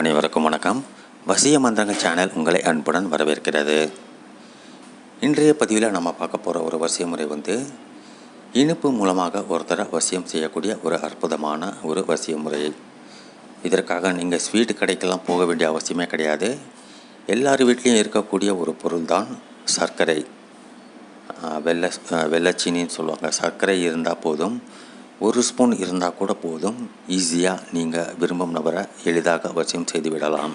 அனைவருக்கும் வணக்கம். வசிய மந்திரங்கள் சேனல் உங்களை அன்புடன் வரவேற்கிறது. இன்றைய பதிவில் நம்ம பார்க்க போகிற ஒரு வசிய முறை வந்து இனிப்பு மூலமாக ஒருத்தரை வசியம் செய்யக்கூடிய ஒரு அற்புதமான ஒரு வசிய முறை. இதற்காக நீங்கள் ஸ்வீட் கடைக்கெல்லாம் போக வேண்டிய அவசியமே கிடையாது. எல்லார் வீட்லேயும் இருக்கக்கூடிய ஒரு பொருள் தான் சர்க்கரை வெள்ளை வெள்ளைச்சீனின்னு சொல்லுவாங்க. சர்க்கரை இருந்தால் போதும். ஒரு ஸ்பூன் இருந்தால் கூட போதும். ஈஸியாக நீங்கள் விரும்பும் நபரை எளிதாக வசியம் செய்து விடலாம்.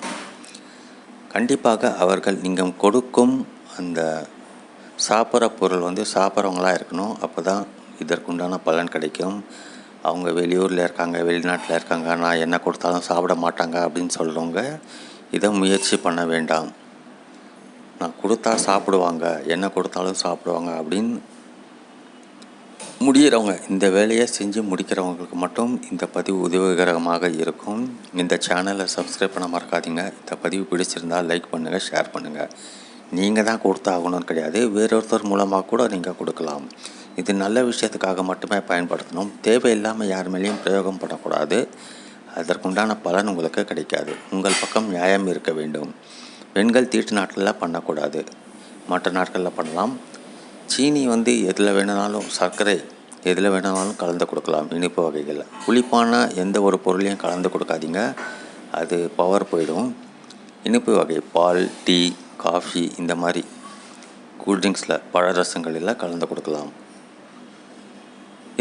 கண்டிப்பாக அவர்கள் நீங்கள் கொடுக்கும் அந்த சாப்பிட்ற பொருள் வந்து சாப்பிட்றவங்களா இருக்கணும். அப்போ தான் இதற்குண்டான பலன் கிடைக்கும். அவங்க வெளியூரில் இருக்காங்க வெளிநாட்டில் இருக்காங்க நான் என்ன கொடுத்தாலும் சாப்பிட மாட்டாங்க அப்படின்னு சொல்கிறவங்க இதை முயற்சி பண்ண வேண்டாம். நான் கொடுத்தா சாப்பிடுவாங்க என்ன கொடுத்தாலும் சாப்பிடுவாங்க அப்படின்னு முடிகிறவங்க இந்த வேலையை செஞ்சு முடிக்கிறவங்களுக்கு மட்டும் இந்த பதிவு உதவிகரமாக இருக்கும். இந்த சேனலை சப்ஸ்கிரைப் பண்ண மறக்காதீங்க. இந்த பதிவு பிடிச்சிருந்தால் லைக் பண்ணுங்கள் ஷேர் பண்ணுங்கள் நீங்கள் தான் கொடுத்தாகணும்னு கிடையாது. வேறொருத்தர் மூலமாக கூட நீங்கள் கொடுக்கலாம். இது நல்ல விஷயத்துக்காக மட்டுமே பயன்படுத்தணும். தேவையில்லாமல் யார் மேலேயும் பிரயோகம் பண்ணக்கூடாது அதற்குண்டான பலன் உங்களுக்கு கிடைக்காது. உங்கள் பக்கம் நியாயம் இருக்க வேண்டும். பெண்கள் தீட்டு நாட்களில் பண்ணக்கூடாது. மற்ற நாட்களில் பண்ணலாம். சீனி வந்து எதில் வேணுனாலும் சர்க்கரை எதில் வேணுனாலும் கலந்து கொடுக்கலாம் இனிப்பு வகைகளில் புளிப்பான எந்த ஒரு பொருளையும் கலந்து கொடுக்காதீங்க. அது பவர் போயிடும். இனிப்பு வகை பால் டீ காஃபி இந்த மாதிரி கூல்ட்ரிங்க்ஸில் பழரசங்களில் கலந்து கொடுக்கலாம்.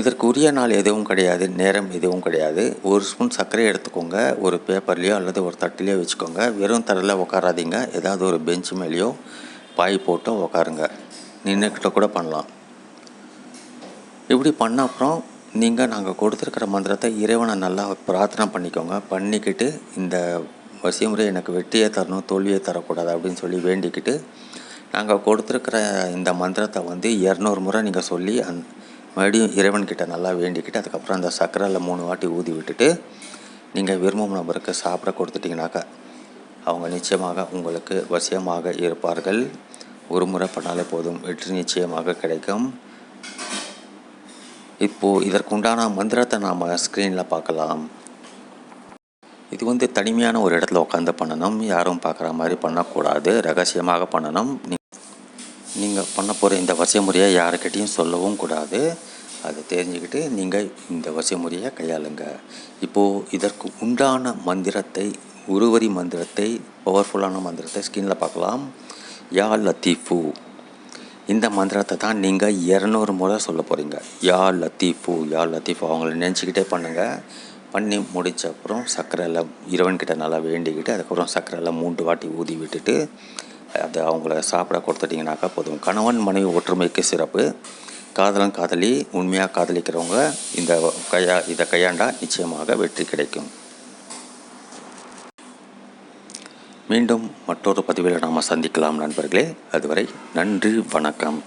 இதற்கு உரிய நாள் எதுவும் கிடையாது நேரம் எதுவும் கிடையாது. ஒரு ஸ்பூன் சர்க்கரை எடுத்துக்கோங்க ஒரு பேப்பர்லேயோ அல்லது ஒரு தட்டிலையோ வச்சுக்கோங்க. வெறும் தரையில் உட்காராதீங்க ஏதாவது ஒரு பெஞ்ச் மேலேயோ பாய் போட்டு உட்காருங்க நின்றுக்கிட்ட கூட பண்ணலாம். இப்படி பண்ண அப்புறம் நீங்கள் நாங்கள் கொடுத்துருக்கிற மந்திரத்தை இறைவனை நல்லா பிரார்த்தனை பண்ணிக்கோங்க. பண்ணிக்கிட்டு இந்த வசியமுறை எனக்கு வெற்றியை தரணும் தோல்வியை தரக்கூடாது அப்படின்னு சொல்லி வேண்டிக்கிட்டு நாங்கள் கொடுத்துருக்கிற இந்த மந்திரத்தை வந்து இரநூறு முறை நீங்கள் சொல்லி அந் மறுபடியும் இறைவன்கிட்ட நல்லா வேண்டிக்கிட்டு அதுக்கப்புறம் அந்த சக்கரையில் மூணு வாட்டி ஊதி விட்டுட்டு நீங்கள் விரும்பும் நபருக்கு சாப்பிட கொடுத்துட்டிங்கனாக்கா அவங்க நிச்சயமாக உங்களுக்கு வசியமாக இருப்பார்கள். ஒரு முறை பண்ணாலே போதும். வெற்றி நிச்சயமாக கிடைக்கும். இப்போது இதற்குண்டான மந்திரத்தை நாம் ஸ்க்ரீனில் பார்க்கலாம். இது வந்து தனிமையான ஒரு இடத்துல உட்காந்து பண்ணணும். யாரும் பார்க்குற மாதிரி பண்ணக்கூடாது. ரகசியமாக பண்ணணும். நீங்கள் பண்ண போகிற இந்த வசிய முறையை யாருக்கிட்டேயும் சொல்லவும் கூடாது. அதை தெரிஞ்சுக்கிட்டு நீங்கள் இந்த வரிசைமுறையை முறையை கையாளுங்க. இப்போது இதற்கு உண்டான மந்திரத்தை உருவரி மந்திரத்தை பவர்ஃபுல்லான மந்திரத்தை ஸ்கிரீனில் பார்க்கலாம். யா லத்தீஃபு. இந்த மந்திரத்தை தான் நீங்கள் இரநூறு முறை சொல்ல போகிறீங்க யா லத்தீஃபு யா லத்தீஃபு. அவங்கள நினச்சிக்கிட்டே பண்ணுங்கள் பண்ணி முடித்த அப்புறம் சர்க்கரையில் இரவன்கிட்ட நல்லா வேண்டிக்கிட்டு அதுக்கப்புறம் சர்க்கரையில் மூன்று வாட்டி ஊதி விட்டுட்டு அதை அவங்கள சாப்பிட கொடுத்துட்டிங்கனாக்கா போதும். கணவன் மனைவி ஒற்றுமைக்கு சிறப்பு. காதலன் காதலி உண்மையாக காதலிக்கிறவங்க இந்த கையா இதை கையாண்டால் நிச்சயமாக வெற்றி கிடைக்கும். மீண்டும் மற்றொரு பதிவில் நாம் சந்திக்கலாம் நண்பர்களே. அதுவரை நன்றி வணக்கம்.